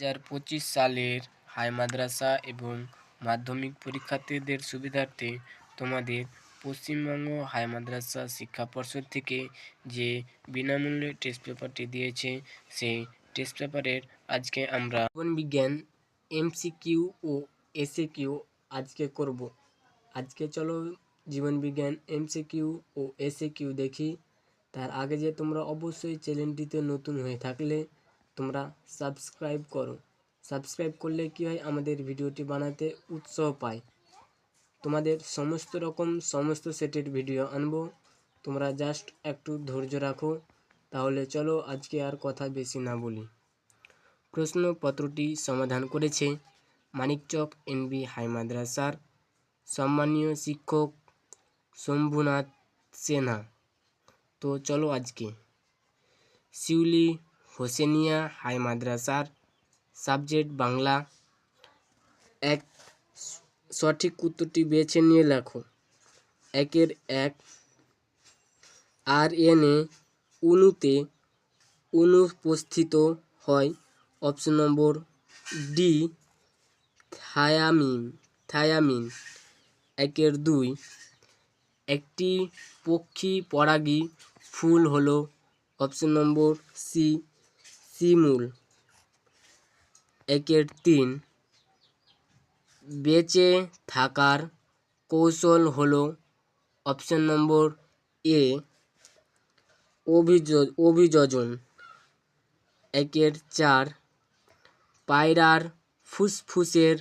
হাজার পঁচিশ সালের হাই মাদ্রাসা এবং মাধ্যমিক পরীক্ষার্থীদের সুবিধার্থে তোমাদের পশ্চিমবঙ্গ হাই মাদ্রাসা শিক্ষা পর্ষদ থেকে যে বিনামূল্যে টেস্ট পেপারটি দিয়েছে, সেই টেস্ট পেপারের আজকে আমরা জীবন বিজ্ঞান এমসিকিউ ও এসএ কিউ আজকে করব। আজকে চলো জীবন বিজ্ঞান এমসিকিউ ও এসএ কিউ দেখি। তার আগে যে তোমরা অবশ্যই চ্যানেলটিতে নতুন হয়ে থাকলে তোমরা সাবস্ক্রাইব করো। সাবস্ক্রাইব করলে কী হয়? আমাদের ভিডিওটি বানাতে উৎসাহ পায়। তোমাদের সমস্ত রকম, সমস্ত সেটের ভিডিও আনব। তোমরা জাস্ট একটু ধৈর্য রাখো। তাহলে চলো আজকে আর কথা বেশি না বলি। প্রশ্নপত্রটি সমাধান করেছে মানিকচক এনবি হাই মাদ্রাসার সম্মানীয় শিক্ষক শম্ভুনাথ সিনহা তো চলো আজকে। শিউলি হোসেনিয়া, হাই মাদ্রাসার সাবজেক্ট বাংলা। এক সঠিক উত্তরটি বেছে নিয়ে লেখো। একের এক আর এন এ অণুতে অনুপস্থিত হয়। অপশন নম্বর ডি, থায়ামিন থায়ামিন। একের দুই, একটি পক্ষী পরাগী ফুল হলো। অপশন নম্বর সি শিমুল একের তিন। বেঁচে থাকার কৌশল হলো অপশন নম্বর এ অভিয অভিযোজন। একের চার, পায়রার ফুসফুসের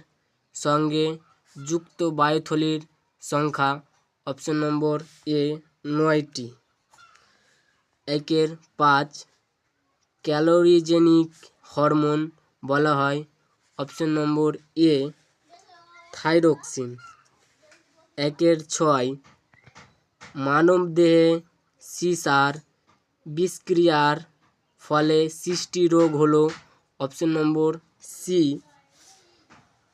সঙ্গে যুক্ত বায়ুথলির সংখ্যা অপশন নম্বর এ নয়টি। একের পাঁচ ক্যালোরিজেনিক হরমোন বলা হয়। Option number A, thyroxine. একের ছয়, মানবদেহে সিসার বিষক্রিয়ার ফলে সৃষ্টি রোগ হল। অপশন নম্বর সি,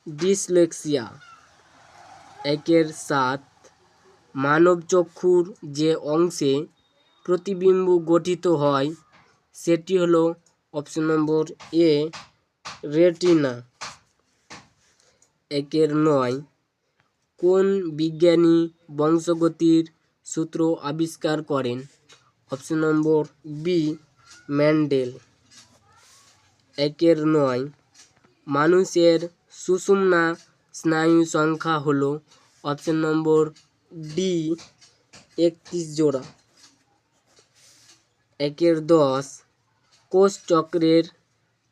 ডিসলেক্সিয়া। একের সাত মানব চক্ষুর যে অংশে প্রতিবিম্ব গঠিত হয় সেটি হলো অপশন নম্বর এ, রেটিনা। একের নয়। কোন বিজ্ঞানী বংশগতির সূত্র আবিষ্কার করেন? অপশন নম্বর বি, ম্যান্ডেল। একের নয়। মানুষের সুষুম্না স্নায়ু সংখ্যা হলো অপশন নম্বর ডি, একত্রিশ জোড়া। একের দশ। কোষ চক্রের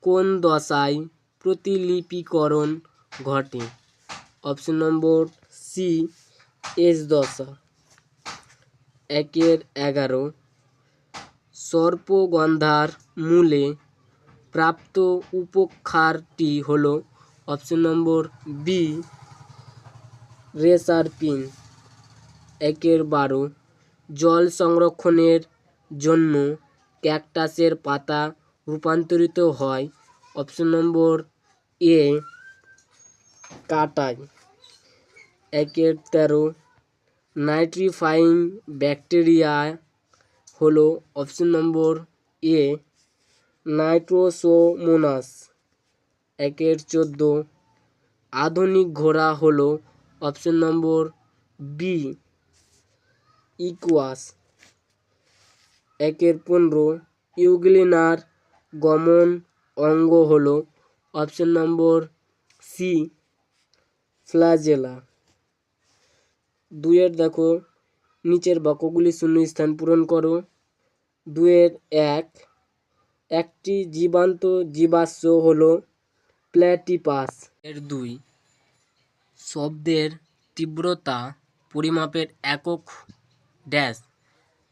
কোন দশায় প্রতিলিপিকরণ ঘটে? অপশন নম্বর সি, এস দশা। একের এগারো। সর্পগন্ধার মূলে প্রাপ্ত উপক্ষারটি হলো অপশন নম্বর বি রেসারপিন একের বারো। জল সংরক্ষণের জন্য ক্যাকটাসের পাতা রূপান্তরিত হয়। অপশন নম্বর এ, কাটায়। একের তেরো। নাইট্রিফাইং ব্যাকটেরিয়া হলো অপশন নম্বর এ, নাইট্রোসোমোনাস। একের চোদ্দ। আধুনিক ঘোড়া হলো অপশন নম্বর বি, ইকুয়াস। একের পনেরো। ইউগ্লিনার গমন অঙ্গ হলো অপশন নম্বর সি, ফ্লাজেলা। দুয়ের দেখো, নিচের বাক্যগুলি শূন্যস্থান পূরণ করো। দুয়ের এক, একটি জীবান্ত জীবাশ্ম হলো প্ল্যাটিপাস। এর দুই, শব্দের তীব্রতা পরিমাপের একক ড্যাশ,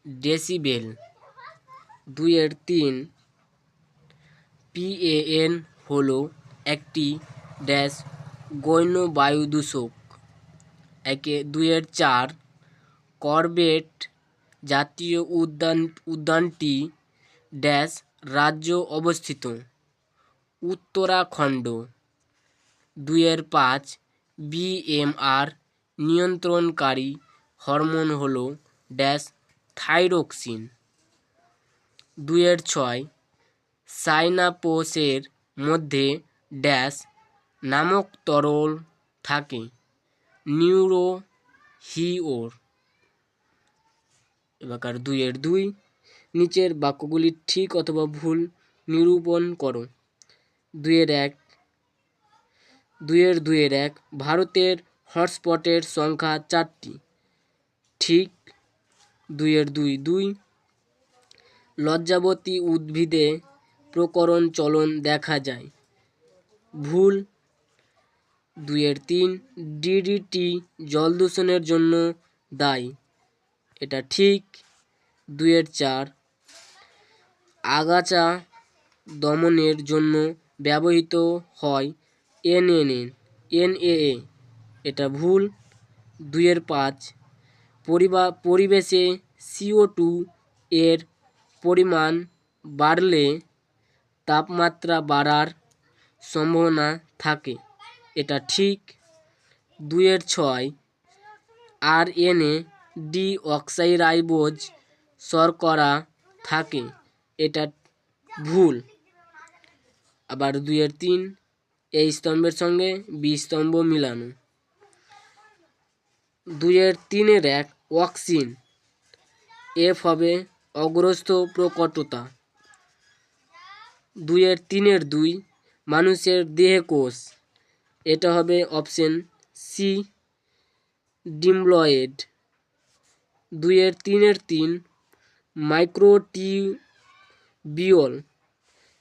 ডেসিবেল। দুইয়ের তিন পিএএন হলো একটি ড্যাশ গৌণ বায়ু দূষক একে দুইয়ের চার করবেট জাতীয় উদ্যান, উদ্যানটি ড্যাশ রাজ্য অবস্থিত। উত্তরাখণ্ড দুইয়ের পাঁচ বিএমআর নিয়ন্ত্রণকারী হরমোন হল ড্যাশ থাইরক্সিন। দুইয়ের ছয় সাইনাপোসের মধ্যে ড্যাশ নামক তরল থাকে নিউরো হিওর এবার দুইয়ের দুই, নিচের বাক্যগুলি ঠিক অথবা ভুল নিরূপণ করো। দুইয়ের এক, দুইয়ের দুইয়ের এক, ভারতের হটস্পটের সংখ্যা চারটি। ঠিক দুইয়ের দুই দুই লজ্জাবতী উদ্ভিদে প্রকরণ চলন দেখা যায়। ভুল। দুইয়ের তিন ডিডিটি জল দূষণের জন্য দায়ী। এটা ঠিক। দুইয়ের চার, আগাছা দমনের জন্য ব্যবহৃত হয় এনএনএ এনএএ এটা ভুল। দুইয়ের পাঁচ, পরিবা, পরিবেশে সিও টু এর পরিমাণ বাড়লে তাপমাত্রা বাড়ার সম্ভাবনা থাকে। এটা ঠিক দুইয়ের ছয় আর এনে ডি অক্সাইরাইবোজ শর্করা থাকে, এটা ভুল। আবার দুইয়ের তিন, এই স্তম্ভের সঙ্গে বি স্তম্ভ মিলানো। দুইয়ের তিনের এক অক্সিন, এফ হবে অগ্রস্থ প্রকটতা। দুইয়ের তিনের দুই, মানুষের দেহে কোষ। এটা হবে অপশন সি ডিমলয়েড দুইয়ের তিনের তিন মাইক্রোটিবিওল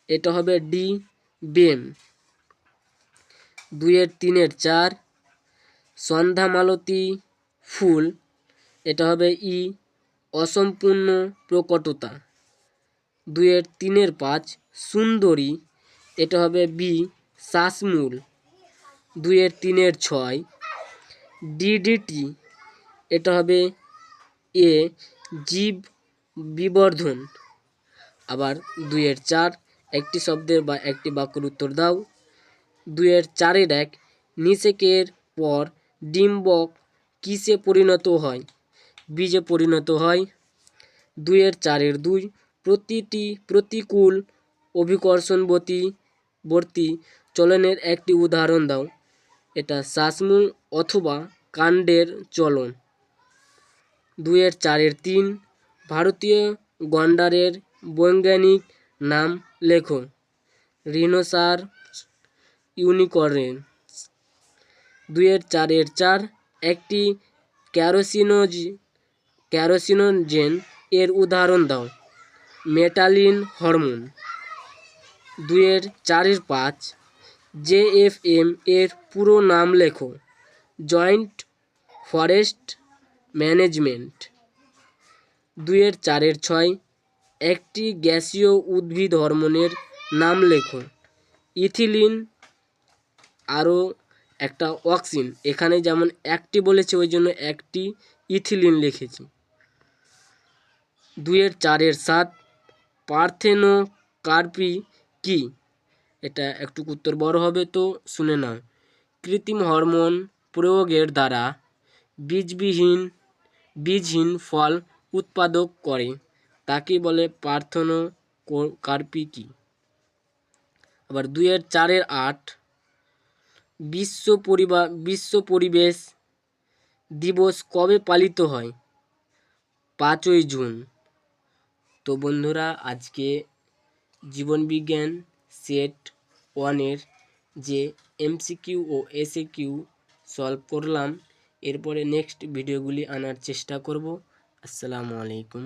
এটা হবে ডি, বেম। দুইয়ের তিনের চার সন্ধ্যা মালতী ফুল। এটা হবে ই অসম্পূর্ণ প্রকটতা। দুইয়ের তিনের পাঁচ সুন্দরী, এটা হবে বি শ্বাসমূল দুইয়ের তিনের ছয় ডিডিটি, এটা হবে এ জীব বিবর্ধন। আবার দুইয়ের চার, একটি শব্দের বা একটি বাক্যের উত্তর দাও। দুইয়ের চারের এক, নিষেকের পর ডিম্বক কিসে পরিণত হয়? বীজে পরিণত হয়। দুইয়ের চারের দুই প্রতিটি প্রতিকূল অভিকর্ষণবতী বর্তী চলনের একটি উদাহরণ দাও। এটা শ্বাসমূল অথবা কাণ্ডের চলন। দুইয়ের চারের তিন ভারতীয় গন্ডারের বৈজ্ঞানিক নাম লেখো। রিনোসার ইউনিকর্ন দুইয়ের চারের চার একটি ক্যারোসিনোজ ক্যারোসিনোজেন এর উদাহরণ দাও। Melatonin hormone. দুইয়ের চারের পাঁচ। জেএফএম এর পুরো নাম লেখো। Joint forest management. দুইয়ের চারের ছয়। একটি গ্যাসীয় উদ্ভিদ হরমোনের নাম লেখো। ইথিলিন, আরও একটা অক্সিন। এখানে যেমন একটি বলেছে, ওই জন্য একটি ইথিলিন লিখেছি। দুইয়ের চারের সাত। পার্থেনো কার্পি কি? এটা একটু উত্তর বড় হবে তো শুনে নাও। কৃত্রিম হরমোন প্রয়োগের দ্বারা বীজবিহীন, বীজহীন ফল উৎপাদক করে। তাকে বলে প্রার্থনা কার্পি কি? আবার দুইয়ের চারের আট। বিশ্ব পরিবার বিশ্ব পরিবেশ দিবস কবে পালিত হয়? পাঁচই জুন। তো বন্ধুরা, আজকে জীবনবিজ্ঞান সেট ওয়ানের যে এমসিকিউ ও এসএ কিউ সলভ করলাম, এরপরে নেক্সট ভিডিওগুলি আনার চেষ্টা করব। আসসালামু আলাইকুম।